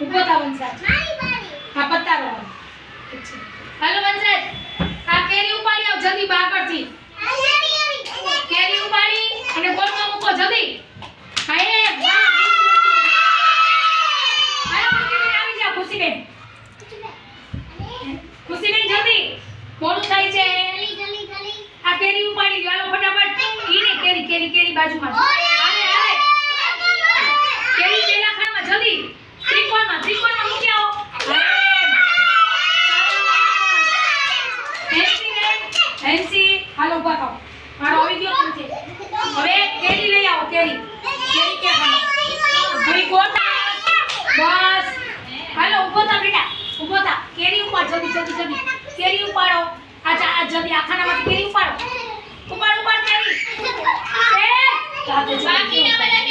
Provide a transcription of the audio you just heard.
ઊભો થા વંશરાજ હા પત્તા વાળો. હાલો વંશરાજ આ કેરી ઉપાડી આવ જલ્દી બાગળથી કેરી ઉપાડી અને બોલમાં મૂકો જલ્દી. વાહ ખુશી ખુશીબેન આવી બેન ખુશીબેન. જલ્દી. મોડું થાય છે. આ કેરી ઉપાડી ગયો ફટાફટ. ઈને કેરી કેરી કેરી બાજુમાં હાલે હાલે કેરી પેલા ખાનમાં જલ્દી ત્રિકોણમાં ત્રિકોણમાં મૂકી આવો હેન્સી બેન હેન્સી હાલો ઊભા થાઓ. મારો આવી ગયો છે હવે કેરી લઈ આવો, કેરી. કેરી કે ભાઈ ગોતા બસ. હાલો ઊભો થા બેટા. ઊભો થા કેરી ઉપાડ, જલ્દી જલ્દી જલ્દી. કેરી ઉપાડો. આજા આ જલ્દી આખાનામાંથી કેરી ઉપાડો. ઉપાડ ઉપાડ, કેરી. એ? જલ્દી બાકીના બધા